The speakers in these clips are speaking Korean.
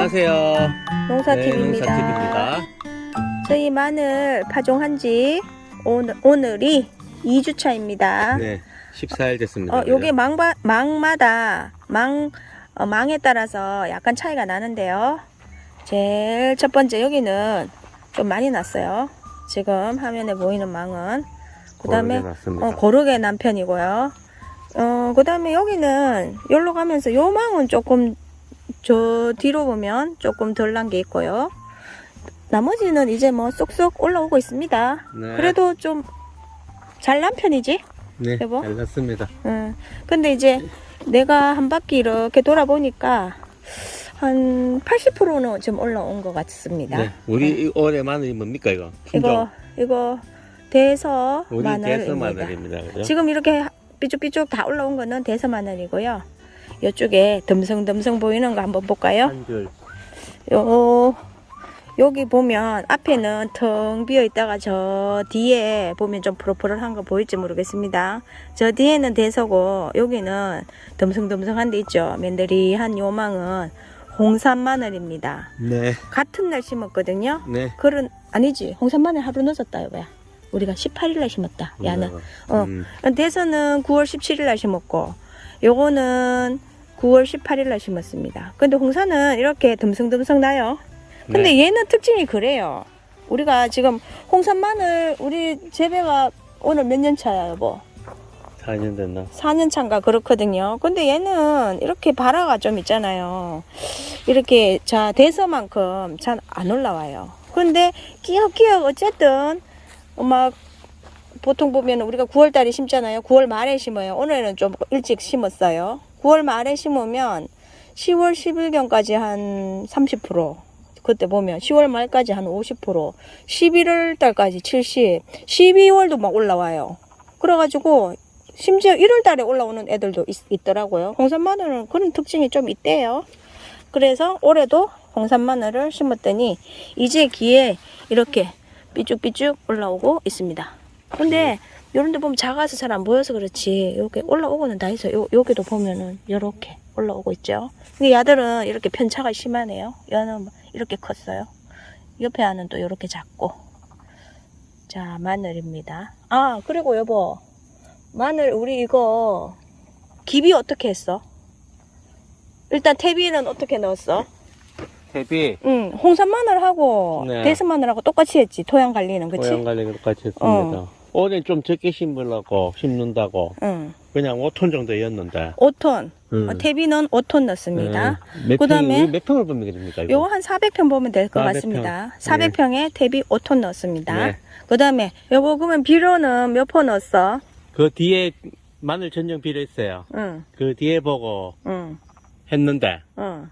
안녕하세요. 농사TV입니다. 네, 농사TV입니다. 저희 마늘 파종한 지 오늘, 오늘이 2주 차입니다. 네, 14일 됐습니다. 어, 요게 망바, 망마다, 망, 어, 망에 따라서 약간 차이가 나는데요. 제일 첫 번째 여기는 좀 많이 났어요. 지금 화면에 보이는 망은. 그 다음에. 어, 고르게 난 편이고요. 어, 그 다음에 여기는 여기로 가면서 요 망은 조금 저 뒤로 보면 조금 덜 난 게 있고요. 나머지는 이제 뭐 쏙쏙 올라오고 있습니다. 네. 그래도 좀 잘 난 편이지? 네, 여보? 잘 났습니다. 응. 근데 이제 내가 한 바퀴 이렇게 돌아보니까 한 80%는 좀 올라온 것 같습니다. 네, 우리 이 올해 마늘이 뭡니까 이거? 이거, 이거 대서 마늘입니다. 대서 마늘입니다. 그죠? 지금 이렇게 삐쭉삐쭉 다 올라온 거는 대서 마늘이고요. 이쪽에 듬성듬성 보이는 거 한번 볼까요? 한. 요 여기 보면 앞에는 텅 비어 있다가 저 뒤에 보면 좀 푸릇푸릇한 거 보일지 모르겠습니다. 저 뒤에는 대서고 여기는 듬성듬성한 데 있죠. 맨들이한 요망은 홍산 마늘입니다. 네, 같은 날 심었거든요. 네. 그런 아니지 홍산 마늘 하루 늦었다 여보야. 우리가 18일 날 심었다. 야는. 어. 음, 대서는 9월 17일 날 심었고 요거는 9월 18일 날 심었습니다. 근데 홍사는 이렇게 듬성듬성 나요. 근데 네. 얘는 특징이 그래요. 우리가 지금 홍산 마늘 우리 재배가 오늘 몇 년 차야 여보? 4년 됐나? 4년 차인가 그렇거든요. 근데 얘는 이렇게 발화가 좀 있잖아요. 이렇게 자 대서만큼 잘 안 올라와요. 근데 끼역끼역 어쨌든 막 보통 보면 우리가 9월 달에 심잖아요. 9월 말에 심어요. 오늘은 좀 일찍 심었어요. 9월 말에 심으면 10월 10일경까지 한 30%. 그때 보면 10월 말까지 한 50%, 11월 달까지 70, 12월도 막 올라와요. 그래가지고 심지어 1월 달에 올라오는 애들도 있, 더라고요 홍산 마늘은 그런 특징이 좀 있대요. 그래서 올해도 홍산 마늘을 심었더니 이제 기에 이렇게 삐쭉삐쭉 올라오고 있습니다. 근데 요런 데 보면 작아서 잘 안 보여서 그렇지 요게 올라오고는 다 있어요. 요, 여기도 보면은 요렇게 올라오고 있죠. 근데 야들은 이렇게 편차가 심하네요. 얘는 이렇게 컸어요. 옆에 하는 또 이렇게 작고. 자, 마늘입니다. 아, 그리고 여보. 마늘 우리 이거 기비 어떻게 했어? 일단 태비는 어떻게 넣었어? 대비 응, 홍산 마늘하고 네. 대선 마늘하고 똑같이 했지. 토양 관리는 그치? 고양 관리를 같이 했습니다. 어. 올해 좀 적게 심으려고 심는다고 응. 그냥 5톤 정도였는데. 5톤. 음. 어, 태비는 5톤 넣습니다. 네. 몇 그다음에 평, 몇 평을 보면 됩니까? 이거? 요거 한 400평 보면 될 것 400평. 같습니다. 네. 400평에 대비 5톤 넣습니다. 네. 그 다음에 여보 그러면 비료는 몇 포 넣었어? 그 뒤에 마늘 전용 필요했어요. 응, 그 뒤에 보고 응, 했는데 응.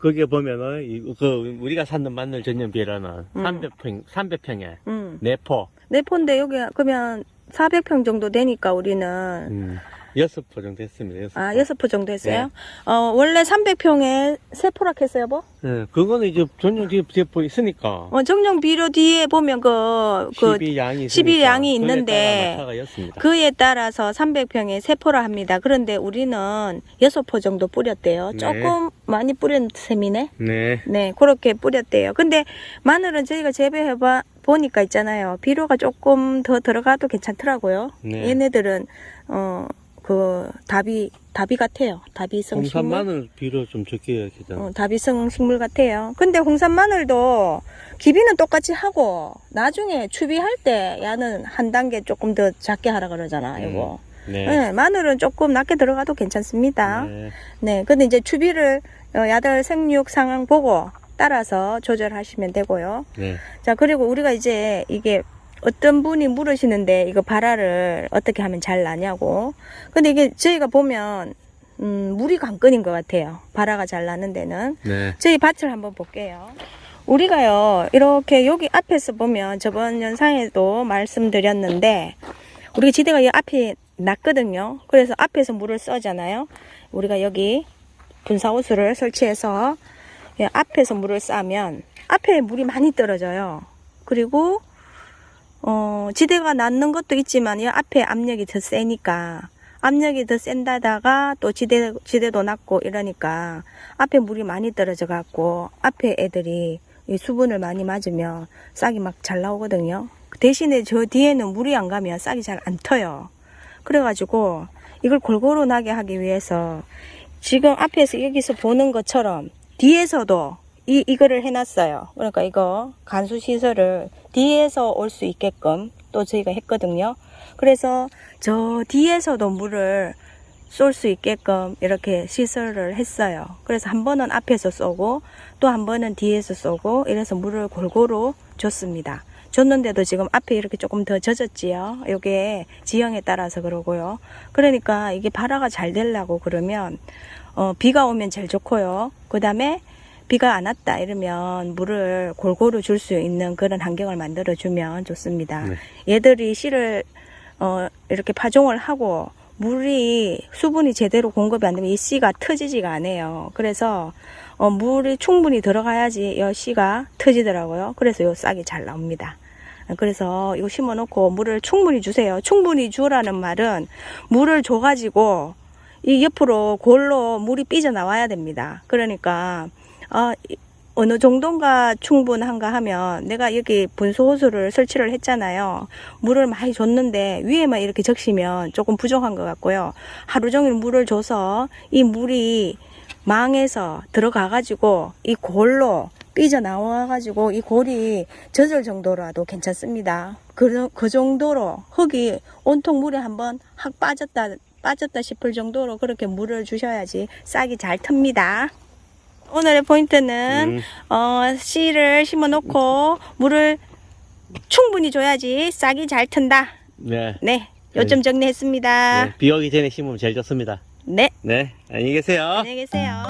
거기에 보면은 이- 그 우리가 샀는 마늘 전용 비료는 음. 300평 300평에 응. 내 폰데 여기 그러면 400평 정도 되니까 우리는 음, 여섯 포 정도 했습니다. 여섯 아 포. 여섯 포 정도 했어요. 어 원래 300평에 세 포락 했어요, 여보? 네, 그거는 이제 전용 뒤에 뒤에 포 있으니까 어 정령 비료 뒤에 보면 그 그, 12 양이 12 양이 있으니까 그에 있는데 마차가 였습니다. 그에 따라서 300평에 세 포라 합니다. 그런데 우리는 여섯 포 정도 뿌렸대요. 네. 조금 많이 뿌린 셈이네. 네, 네, 그렇게 뿌렸대요. 근데 마늘은 저희가 재배해봐 보니까 있잖아요. 비료가 조금 더 들어가도 괜찮더라고요. 네. 얘네들은 어 그 답이 답이 같아요. 홍산 식물. 마늘 비료 좀 적게 했잖아. 어, 답이성 식물 같아요. 근데 홍산 마늘도 기비는 똑같이 하고 나중에 추비할 때 야는 한 단계 조금 더 작게 하라 그러잖아. 음, 이거. 네. 네, 마늘은 조금 낮게 들어가도 괜찮습니다. 네. 네, 근데 이제 추비를 어, 야들 생육 상황 보고 따라서 조절하시면 되고요. 네. 자, 그리고 우리가 이제 이게 어떤 분이 물으시는데 이거 발화를 어떻게 하면 잘 나냐고. 근데 이게 저희가 보면 음, 물이 관건인 것 같아요. 발화가 잘 나는 데는. 네. 저희 밭을 한번 볼게요. 우리가요, 이렇게 여기 앞에서 보면 저번 영상에도 말씀드렸는데, 우리가 지대가 이 앞에 낮거든요. 그래서 앞에서 물을 써잖아요. 우리가 여기 분사호수를 설치해서 이 앞에서 물을 싸면 앞에 물이 많이 떨어져요. 그리고 어, 지대가 낮는 것도 있지만 이 앞에 압력이 더 세니까 압력이 더 센다다가 또 지대, 지대도 낮고 이러니까 앞에 물이 많이 떨어져 갖고 앞에 애들이 이 수분을 많이 맞으면 싹이 막 잘 나오거든요. 대신에 저 뒤에는 물이 안 가면 싹이 잘 안 터요. 그래가지고 이걸 골고루 나게 하기 위해서 지금 앞에서 여기서 보는 것처럼 뒤에서도 이, 이거를 해놨어요. 그러니까 이거 간수 시설을 뒤에서 올 수 있게끔 또 저희가 했거든요. 그래서 저 뒤에서도 물을 쏠 수 있게끔 이렇게 시설을 했어요. 그래서 한 번은 앞에서 쏘고 또 한 번은 뒤에서 쏘고 이래서 물을 골고루 줬습니다. 줬는데도 지금 앞에 이렇게 조금 더 젖었지요. 요게 지형에 따라서 그러고요. 그러니까 이게 발화가 잘 되려고 그러면 어, 비가 오면 제일 좋고요. 그 다음에 비가 안 왔다 이러면 물을 골고루 줄 수 있는 그런 환경을 만들어 주면 좋습니다. 네. 얘들이 씨를 어, 이렇게 파종을 하고 물이 수분이 제대로 공급이 안 되면 이 씨가 터지지가 않아요. 그래서 어, 물이 충분히 들어가야지 이 씨가 터지더라고요. 그래서 요 싹이 잘 나옵니다. 그래서 이거 심어놓고 물을 충분히 주세요. 충분히 주라는 말은 물을 줘가지고 이 옆으로 골로 물이 삐져 나와야 됩니다. 그러니까 어, 이- 어느 정도가 충분한가 하면 내가 여기 분수 호수를 설치를 했잖아요. 물을 많이 줬는데 위에만 이렇게 적시면 조금 부족한 것 같고요. 하루 종일 물을 줘서 이 물이 망에서 들어가가지고 이 골로 삐져 나와가지고 이 골이 젖을 정도라도 괜찮습니다. 그, 그 정도로 흙이 온통 물에 한번 확 빠졌다 빠졌다 싶을 정도로 그렇게 물을 주셔야지 싹이 잘 틉니다. 오늘의 포인트는 음, 어, 씨를 심어놓고 물을 충분히 줘야지 싹이 잘 튼다. 네. 네, 요점 정리했습니다. 네. 비 오기 전에 심으면 제일 좋습니다. 네, 네. 안녕히 계세요. 안녕히 계세요.